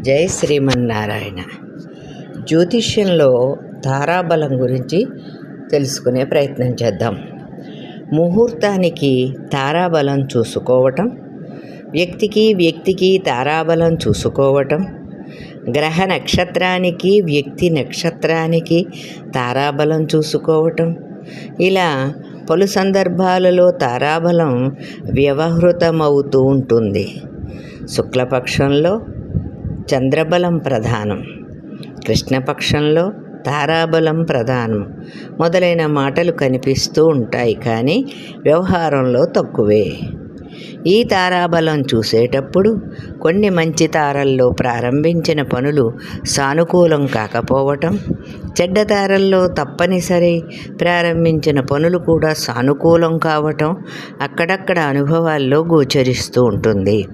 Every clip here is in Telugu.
జై శ్రీమన్నారాయణ. జ్యోతిష్యంలో తారాబలం గురించి తెలుసుకునే ప్రయత్నం చేద్దాం. ముహూర్తానికి తారాబలం చూసుకోవటం వ్యక్తికి వ్యక్తికి తారాబలం చూసుకోవటం గ్రహ నక్షత్రానికి వ్యక్తి నక్షత్రానికి తారాబలం చూసుకోవటం. ఇలా పలు సందర్భాలలో తారాబలం వ్యవహృతమవుతూ ఉంటుంది. శుక్లపక్షంలో చంద్రబలం ప్రధానం. కృష్ణపక్షంలో తారాబలం ప్రధానం. మొదలైన మాటలు కనిపిస్తూ ఉంటాయి కానీ వ్యవహారంలో తక్కువే. ఈ తారాబలం చూసేటప్పుడు కొన్ని మంచి తారల్లో ప్రారంభించిన పనులు సానుకూలం కాకపోవటం చెడ్డ తారల్లో తప్పనిసరి ప్రారంభించిన పనులు కూడా సానుకూలం కావటం అక్కడక్కడ అనుభవాల్లో గోచరిస్తూ ఉంటుంది.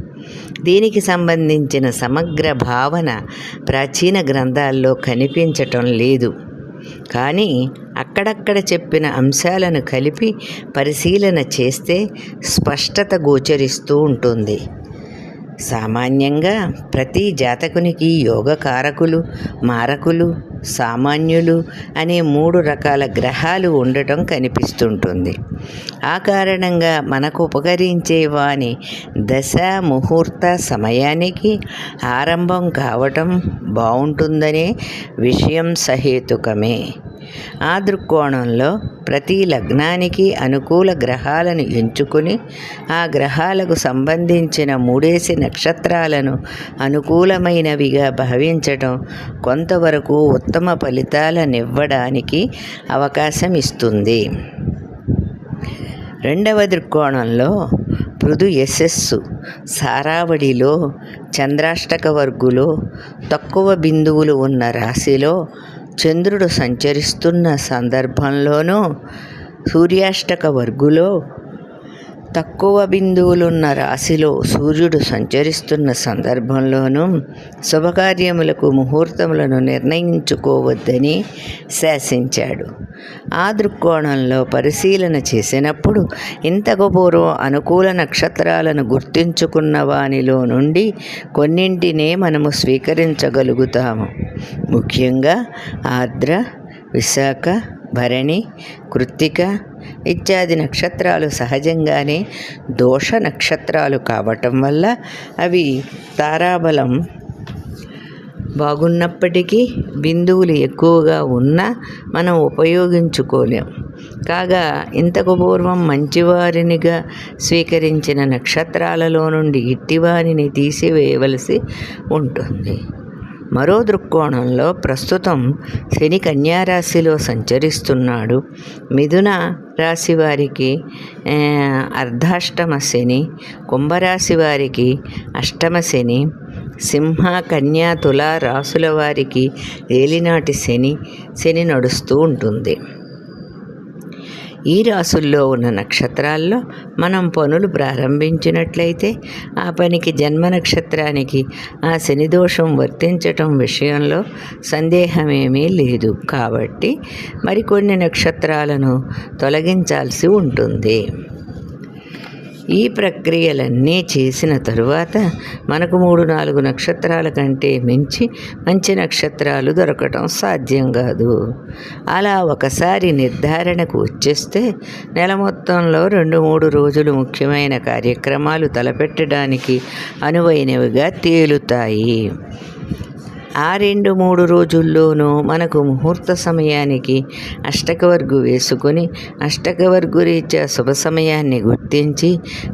దీనికి సంబంధించిన సమగ్ర భావన ప్రాచీన గ్రంథాల్లో కనిపించటం లేదు. కానీ అక్కడక్కడ చెప్పిన అంశాలను కలిపి పరిశీలన చేస్తే స్పష్టత గోచరిస్తూ ఉంటుంది. సామాన్యంగా ప్రతి జాతకునికి యోగకారకులు మారకులు సామాన్యులు అనే మూడు రకాల గ్రహాలు ఉండటం కనిపిస్తుంటుంది. ఆ కారణంగా మనకు ఉపకరించే వాని దశ ముహూర్త సమయానికి ఆరంభం కావటం బాగుంటుందనే విషయం సహేతుకమే. ఆ దృక్కోణంలో ప్రతి లగ్నానికి అనుకూల గ్రహాలను ఎంచుకుని ఆ గ్రహాలకు సంబంధించిన మూడేసి నక్షత్రాలను అనుకూలమైనవిగా భావించటం కొంతవరకు ఉత్తమ ఫలితాలనివ్వడానికి అవకాశం ఇస్తుంది రెండవ దృక్కోణంలో మృదు యశస్సు. సారావడిలో చంద్రాష్టక వర్గులో తక్కువ బిందువులు ఉన్న రాశిలో చంద్రుడు సంచరిస్తున్న సందర్భంలోనూ సూర్యాష్టక వర్గులో తక్కువ బిందువులున్న రాశిలో సూర్యుడు సంచరిస్తున్న సందర్భంలోనూ శుభకార్యములకు ముహూర్తములను నిర్ణయించుకోవద్దని శాసించాడు. ఆ దృక్కోణంలో పరిశీలన చేసినప్పుడు ఇంతకు పూర్వం అనుకూల నక్షత్రాలను గుర్తించుకున్న వానిలో నుండి కొన్నింటినే మనము స్వీకరించగలుగుతాము. ముఖ్యంగా ఆర్ద్ర విశాఖ భరణి కృత్తిక ఇత్యాది నక్షత్రాలు సహజంగానే దోష నక్షత్రాలు కావటం వల్ల అవి తారాబలం బాగున్నప్పటికీ బిందువులు ఎక్కువగా ఉన్నా మనం ఉపయోగించుకోలేం. కాగా ఇంతకు పూర్వం మంచివారినిగా స్వీకరించిన నక్షత్రాలలో నుండి ఇట్టివారిని తీసివేయవలసి ఉంటుంది. మరో దృక్కోణంలో ప్రస్తుతం శని కన్యారాశిలో సంచరిస్తున్నాడు. మిథున రాశి వారికి అర్ధాష్టమ శని కుంభరాశి వారికి అష్టమ శని సింహ కన్యా తుల రాసుల వారికి ఏలినాటి శని శని నడుస్తూ ఉంటుంది. ఈ రాసుల్లో ఉన్న నక్షత్రాల్లో మనం పనులు ప్రారంభించినట్లయితే ఆ పనికి జన్మ నక్షత్రానికి ఆ శనిదోషం వర్తించటం విషయంలో సందేహమేమీ లేదు. కాబట్టి మరికొన్ని నక్షత్రాలను తొలగించాల్సి ఉంటుంది. ఈ ప్రక్రియలన్నీ చేసిన తరువాత మనకు మూడు నాలుగు నక్షత్రాల కంటే మించి మంచి నక్షత్రాలు దొరకటం సాధ్యం కాదు. అలా ఒకసారి నిర్ధారణకు వచ్చేస్తే నెల మొత్తంలో రెండు మూడు రోజులు ముఖ్యమైన కార్యక్రమాలు తలపెట్టడానికి అనువైనవిగా తేలుతాయి. ఆ రెండు మూడు రోజుల్లోనూ మనకు ముహూర్త సమయానికి అష్టకవర్గు వేసుకొని అష్టకవర్గు రీత్యా శుభ సమయాన్ని గుర్తించి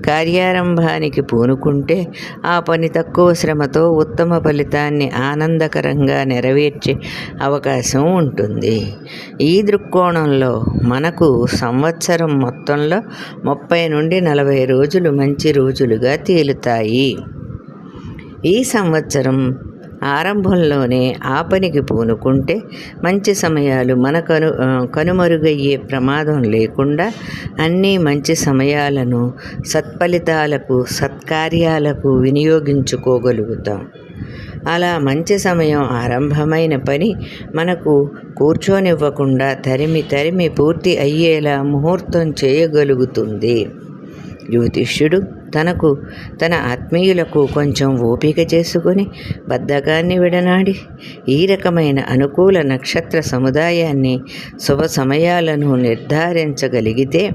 కార్యారంభానికి పూనుకుంటే ఆ పని తక్కువ శ్రమతో ఉత్తమ ఫలితాన్ని ఆనందకరంగా నెరవేర్చే అవకాశం ఉంటుంది. ఈ దృక్కోణంలో మనకు సంవత్సరం మొత్తంలో ముప్పై నుండి నలభై రోజులు మంచి రోజులుగా తేలుతాయి. ఈ సంవత్సరం ఆరంభంలోనే ఆ పనికి పూనుకుంటే మంచి సమయాలు మన కను కనుమరుగయ్యే ప్రమాదం లేకుండా అన్ని మంచి సమయాలను సత్ఫలితాలకు సత్కార్యాలకు వినియోగించుకోగలుగుతాం. అలా మంచి సమయం ఆరంభమైన పని మనకు కూర్చోనివ్వకుండా తరిమి తరిమి పూర్తి అయ్యేలా ముహూర్తం చేయగలుగుతుంది. జ్యోతిష్యుడు తనకు తన ఆత్మీయులకు కొంచెం ఓపిక చేసుకొని బద్ధకాన్ని విడనాడి ఈ రకమైన అనుకూల నక్షత్ర సముదాయాన్ని శుభ సమయాలను నిర్ధారించగలిగితే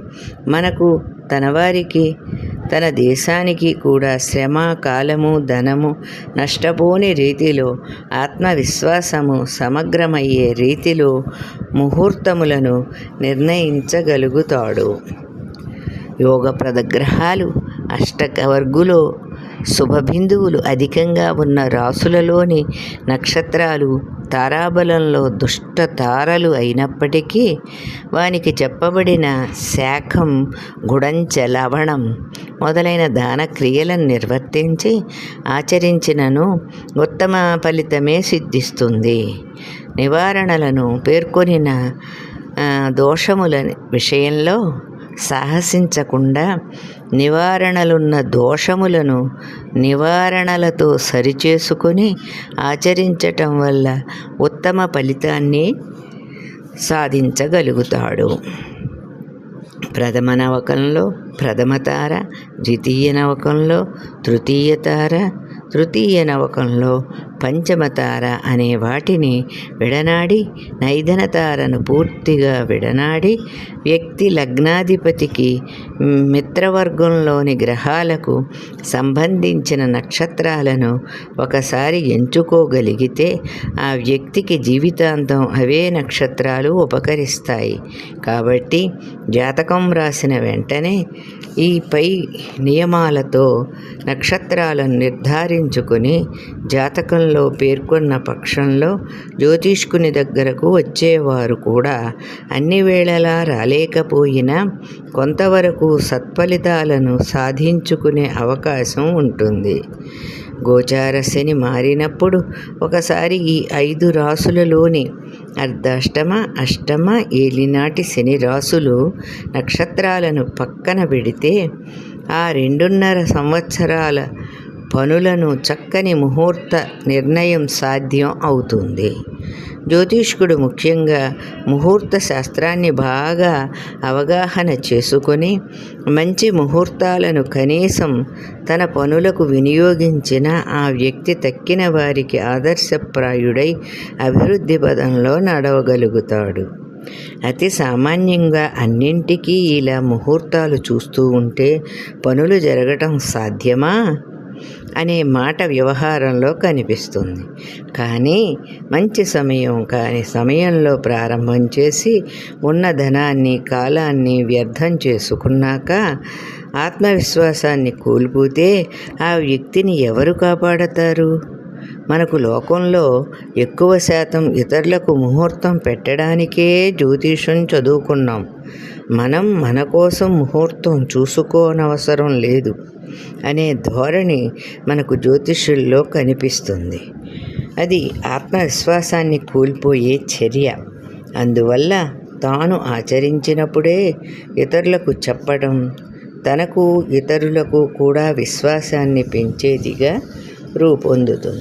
మనకు తన వారికి తన దేశానికి కూడా శ్రమ కాలము ధనము నష్టపోని రీతిలో ఆత్మవిశ్వాసము సమగ్రమయ్యే రీతిలో ముహూర్తములను నిర్ణయించగలుగుతాడు. యోగప్రద గ్రహాలు అష్టకవర్గులో శుభబిందువులు అధికంగా ఉన్న రాసులలోని నక్షత్రాలు తారాబలంలో దుష్ట తారలు అయినప్పటికీ వానికి చెప్పబడిన శాఖం గుడంచ లవణం మొదలైన దాన క్రియలను నిర్వర్తించి ఆచరించినను ఉత్తమ ఫలితమే సిద్ధిస్తుంది. నివారణలను పేర్కొనిన దోషముల విషయంలో సాహసించకుండా నివారణలున్న దోషములను నివారణలతో సరిచేసుకొని ఆచరించటం వల్ల ఉత్తమ ఫలితాన్ని సాధించగలుగుతాడు. ప్రథమ నవకంలో ప్రథమ తార ద్వితీయ నవకంలో తృతీయ తార తృతీయ నవకంలో పంచమతార అనే వాటిని విడనాడి నైధనతారను పూర్తిగా విడనాడి వ్యక్తి లగ్నాధిపతికి మిత్రవర్గంలోని గ్రహాలకు సంబంధించిన నక్షత్రాలను ఒకసారి ఎంచుకోగలిగితే ఆ వ్యక్తికి జీవితాంతం అవే నక్షత్రాలు ఉపకరిస్తాయి. కాబట్టి జాతకం రాసిన వెంటనే ఈ పై నియమాలతో నక్షత్రాలను నిర్ధారించుకుని జాతకంలో పేర్కొన్న పక్షంలో జ్యోతిష్కుని దగ్గరకు వచ్చేవారు కూడా అన్ని వేళలా రాలేకపోయినా కొంతవరకు సత్ఫలితాలను సాధించుకునే అవకాశం ఉంటుంది. గోచార శని మారినప్పుడు ఒకసారి ఈ ఐదు రాసులలోని అర్ధాష్టమ అష్టమ ఏలినాటి శని రాసులు నక్షత్రాలను పక్కన పెడితే ఆ రెండున్నర సంవత్సరాల పనులను చక్కని ముహూర్త నిర్ణయం సాధ్యం అవుతుంది. జ్యోతిష్కుడు ముఖ్యంగా ముహూర్త శాస్త్రాన్ని బాగా అవగాహన చేసుకొని మంచి ముహూర్తాలను కనీసం తన పనులకు వినియోగించిన ఆ వ్యక్తి తక్కిన వారికి ఆదర్శప్రాయుడై అభివృద్ధి పదంలో నడవగలుగుతాడు. అతి సామాన్యంగా అన్నింటికీ ఇలా ముహూర్తాలు చూస్తూ ఉంటే పనులు జరగటం సాధ్యమా? అనే మాట వ్యవహారంలో కనిపిస్తుంది. కానీ మంచి సమయం కాని సమయంలో ప్రారంభం చేసి ఉన్న ధనాన్ని కాలాన్ని వ్యర్థం చేసుకున్నాక ఆత్మవిశ్వాసాన్ని కోల్పోతే ఆ వ్యక్తిని ఎవరు కాపాడతారు? మనకు లోకంలో ఎక్కువ శాతం ఇతరులకు ముహూర్తం పెట్టడానికే జ్యోతిషం చదువుకున్నాం. మనం మన కోసం ముహూర్తం చూసుకోనవసరం లేదు. అనే ధోరణి మనకు జ్యోతిషుల్లో కనిపిస్తుంది. అది ఆత్మవిశ్వాసాన్ని కోల్పోయే చర్య. అందువల్ల తాను ఆచరించినప్పుడే ఇతరులకు చెప్పడం తనకు ఇతరులకు కూడా విశ్వాసాన్ని పెంచేదిగా రూపొందుతుంది.